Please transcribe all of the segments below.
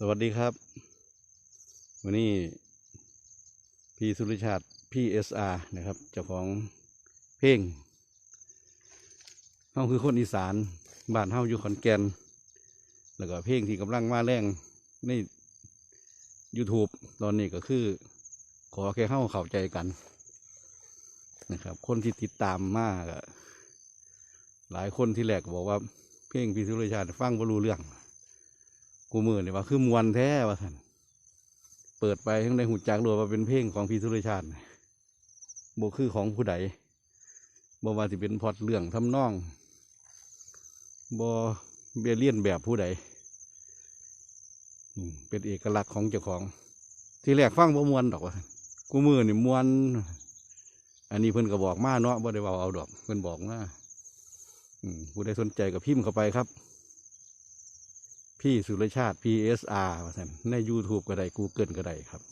สวัสดีครับ วันนี้พี่สุริชาติพี่เอสอาร์นะครับเจ้าของเพลงเฮาคือคนอีสานบ้านเฮาอยู่ขอนแก่นแล้วก็เพลงที่กำลังมาแรงใน YouTube ตอนนี้ก็คือ ขอแค่เฮาเข้าใจกันนะครับ คนที่ติดตามมากหลายคนที่แรกก็บอกว่า เพลงพี่สุริชาติฟังบ่รู้เรื่อง กูมือเนี่ยว่าคือมวนแท้ว่าท่านเปิดไปทั้งได้หูจักรัวว่าเป็นเพลงของพี่สุรชาติโบคือของผู้ใดบว่าสิเป็นพอดเรื่องทำนองบเบเลียนแบบผู้ใดเป็นเอกลักษณ์ของเจ้าของ ที่แรกฟังบ่มวนดอกว่านกูมือนี่มวนอันนี้เพิ่นก็บอกมาเนาะบ่ได้ว่าเอาดอกเพิ่นบอกมาผู้ใดสนใจก็พิมพ์เข้าไปครับ พี่สุรชาติ PSR ว่าท่านใน YouTube ก็ได้ Google ก็ได้ครับ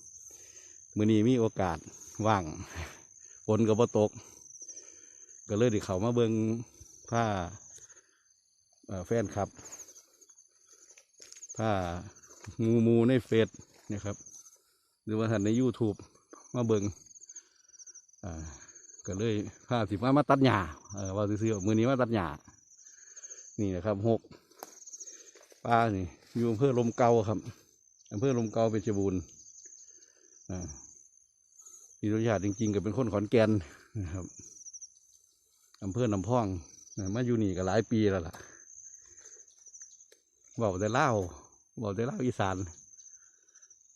มือนี้มีโอกาสว่างฝนก็บ่ตก ก็เลยด้เขามาเบิงผ้าแฟนครับ ผ้ามูมูในเฟซนะครับ หรือว่าท่านใน YouTube มาเบิงก็เลยผ้าสิมามาตัดหญ้าเออว่าซื้อมือนี้มาตัดหญ้านี่นะครับหก ป้านี่อยู่อำเภอลมเกาครับอำเภอลมเกาเป็นชรบูรณ์อ่าพี่รุญาติจริงๆก็เป็นคนขอนแก่นนะครับอำเภอลำพองมาอยู่นี่ก็หลายปีแล้วล่ะบอกแต่เล่าวบอกแต่เล่าอีสาน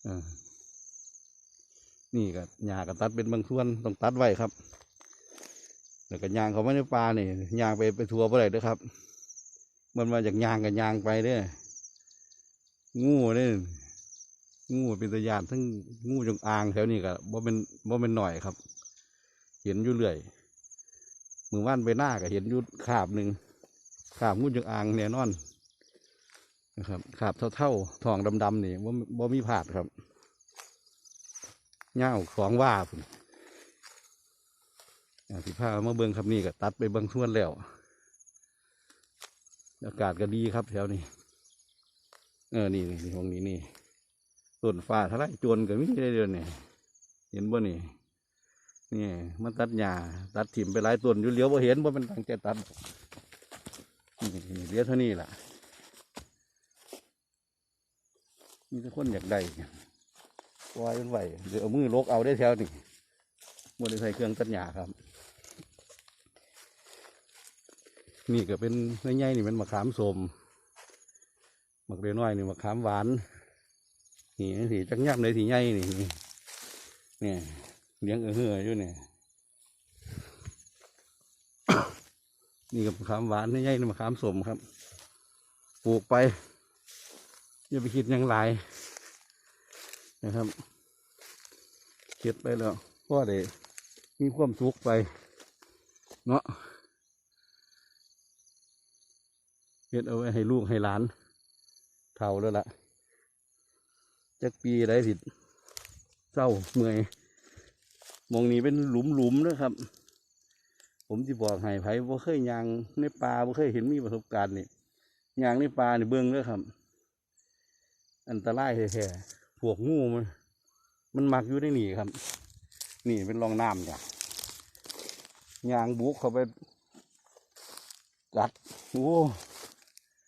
อ่านี่ก็หญ้าก็ตัดเป็นบางส่วนต้องตัดไว้ครับแล้วก็ยางเขาไม่ในป่าเนี่ยยางไปไปทัวร์ไปเลยเด้อครับ มันมาจากยางกับยางไปเด้องูเนี่ยงูเป็นตะยานทั้งงูจงอางแถวนี้ก็บ่เป็นบ่เป็นหน่อยครับ เห็นอยู่เรื่อยมือว่านไปหน้าก็เห็นอยู่ขาบหนึ่งขาบงูจงอางแน่นอนนะครับขาบเท่าๆทองดำๆนี่บ่บ่มีผาดครับเง่าของว่าพุ่นอ่าสิพามาเบิ่งครับนี่ก็ตัดไปบางส่วนแล้ว อากาศก็ดีครับแถวนี้ เออ นี่นี่ตรงนี้นี่ต้นฟ้าทลายโจรก็มีได้เดือนนี่เห็นบ่นี่นี่มันตัดหญ้าตัดถิ่มไปหลายต้นอยู่เหลียวบ่เห็นบ่เป็นตั้งใจตัดนี่เหลียวเท่านี้ล่ะมีแต่คนอยากได้ปล่อยมันไหวเดี๋ยวเอามือลกเอาได้แถวนี่บ่ได้ใส่เครื่องตัดหญ้าครับ นี่ก็เป็นใหญ่ๆนี่เป็นมะขามสมมะเขือน้อยนี่มะขามหวานนี่สีจักยับเลยสีใหญ่นี่นี่เลี้ยงเออเหืออยู่เนี่ยนี่กับมะขามหวานใหญ่ๆนี่มะขามสมครับ ปลูกไปอย่าไปคิดยังหลายนะครับคิดไปแล้วพ่อได้มีความสุขไป เนาะ เฮ็ดเอาไว้ให้ลูกให้หลานเท่าแล้วล่ะจักปีได้สิเศร้าเมื่อยมองนี้เป็นหลุมหลุมนะครับ ผมที่บอกให้ไผบ่เคยยางในป่าบ่เคยเห็นมีประสบการณ์นี่ยางในป่านี่เบิ่งเด้อครับ อันตรายแท้ๆพวกงูมันมันมักอยู่ในนี่ครับ นี่เป็นรองน้ำเนี่ยยางบุกเข้าไปกัดโอ้